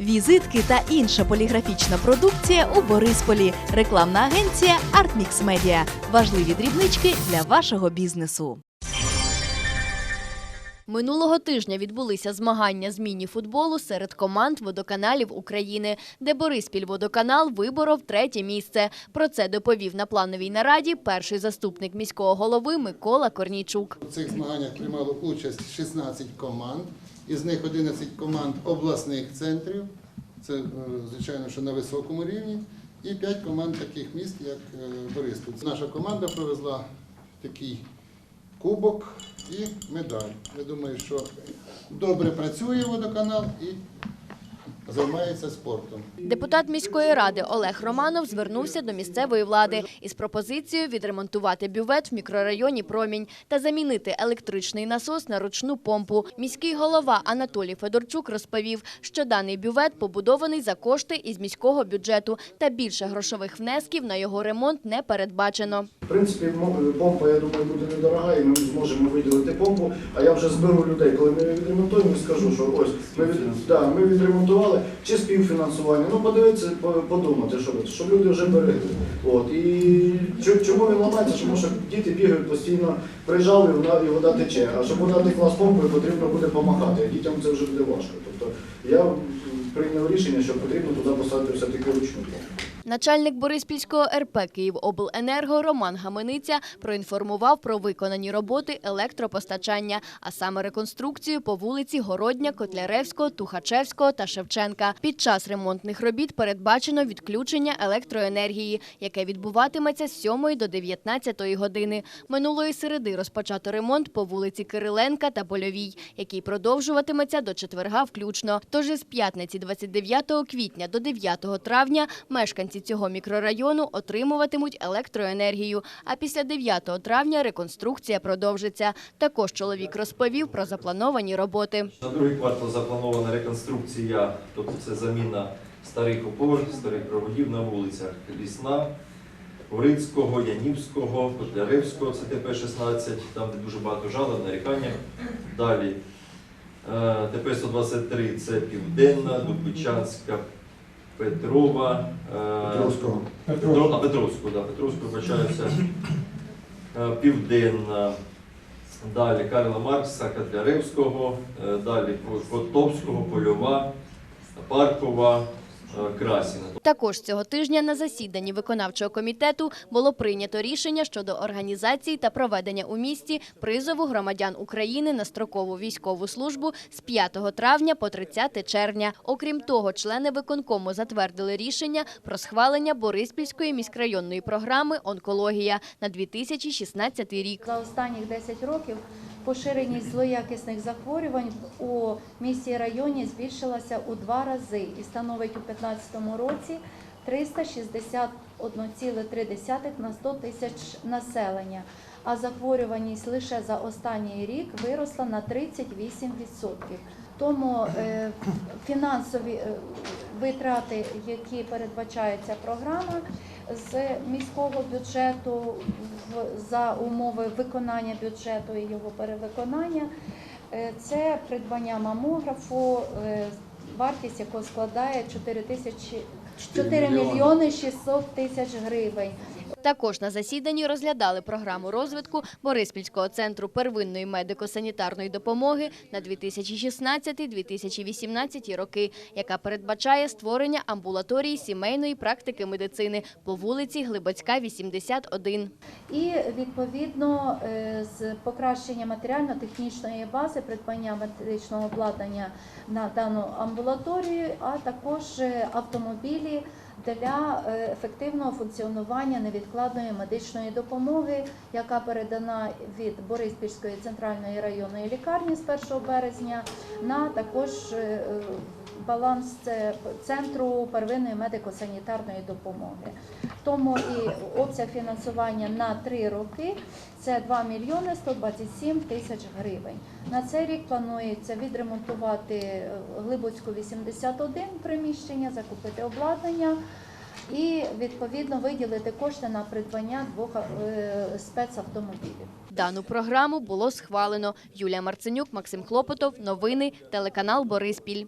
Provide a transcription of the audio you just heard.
Візитки та інша поліграфічна продукція у Борисполі. Рекламна агенція Artmix Media. Важливі дрібнички для вашого бізнесу. Минулого тижня відбулися змагання з міні-футболу серед команд водоканалів України, де Бориспільводоканал виборов третє місце. Про це доповів на плановій нараді перший заступник міського голови Микола Корнійчук. У цих змаганнях приймало участь 16 команд, із них 11 команд обласних центрів, це, е, звичайно, що на високому рівні, і 5 команд таких міст, як е, Бориспіль. Наша команда привезла такий кубок і медаль. Я думаю, що добре працює водоканал і займається спортом. Депутат міської ради Олег Романов звернувся до місцевої влади із пропозицією відремонтувати бювет в мікрорайоні Промінь та замінити електричний насос на ручну помпу. Міський голова Анатолій Федорчук розповів, що даний бювет побудований за кошти із міського бюджету та більше грошових внесків на його ремонт не передбачено. Принципі, помпа, я думаю, буде недорога, і ми зможемо виділити помпу. А я вже зберу людей, коли ми відремонтуємо, скажу, що ось ми, від, да, ми відремонтували чи співфінансування. Ну подивитися, подумати, що, щоб люди вже берегли. От і чому він ламається? Тому що діти бігають постійно, приїжджали, і вода тече. А щоб вода текла з потрібно буде помахати. А дітям це вже буде важко. Тобто я прийняв рішення, що потрібно туди поставити все-таки ручну помпу. Начальник Бориспільського РП «Київобленерго» Роман Гамениця проінформував про виконані роботи електропостачання, а саме реконструкцію по вулиці Городня, Котляревського, Тухачевського та Шевченка. Під час ремонтних робіт передбачено відключення електроенергії, яке відбуватиметься з 7 до 19 години. Минулої середи розпочато ремонт по вулиці Кириленка та Польовій, який продовжуватиметься до четверга включно. Тож із п'ятниці 29 квітня до 9 травня мешканці цього мікрорайону отримуватимуть електроенергію. А після 9 травня реконструкція продовжиться. Також чоловік розповів про заплановані роботи. На другий квартал запланована реконструкція, тобто це заміна старих опор, старих проводів на вулицях Лісна, Горицького, Янівського, Котляревського, це ТП-16, там де дуже багато жалоб, нарікання. Далі е, ТП-123 це Південна, Дубичанська, Петрова, е, Петровського. Петро, а Петровську, да, Петровського вибачаюся. Е, Південна. Далі Карла Маркса, Котляревського, е, далі Котовського, Польова, Паркова, Красіна. Також цього тижня на засіданні виконавчого комітету було прийнято рішення щодо організації та проведення у місті призову громадян України на строкову військову службу з 5 травня по 30 червня. Окрім того, члени виконкому затвердили рішення про схвалення Бориспільської міськрайонної програми «Онкологія» на 2016 рік. За останніх 10 років поширеність злоякісних захворювань у місті і районі збільшилася у два рази і становить у 2015 році 361,3 на 100 тисяч населення, а захворюваність лише за останній рік виросла на 38%. Тому е, фінансові е, витрати, які передбачається програма з міського бюджету за умови виконання бюджету і його перевиконання, е, це придбання мамографу, е, вартість якого складає 4 тисячі 4 мільйони 600 тисяч гривень. Також на засіданні розглядали програму розвитку Бориспільського центру первинної медико-санітарної допомоги на 2016-2018 роки, яка передбачає створення амбулаторії сімейної практики медицини по вулиці Глибоцька, 81. І відповідно е, з покращення матеріально-технічної бази, придбання медичного обладнання на дану амбулаторію, а також е, автомобілі для е, ефективного функціонування невідкладної медичної допомоги, яка передана від Бориспільської центральної районної лікарні з 1 березня на також е, е, баланс центру первинної медико-санітарної допомоги. Тому і обсяг фінансування на три роки це 2 мільйони 127 тисяч гривень. На цей рік планується відремонтувати е, Глибоцьку 81 приміщення, закупити обладнання і відповідно виділити кошти на придбання двох е, спецавтомобілів. Дану програму було схвалено. Юлія Марценюк, Максим Хлопотов. Новини. Телеканал Бориспіль.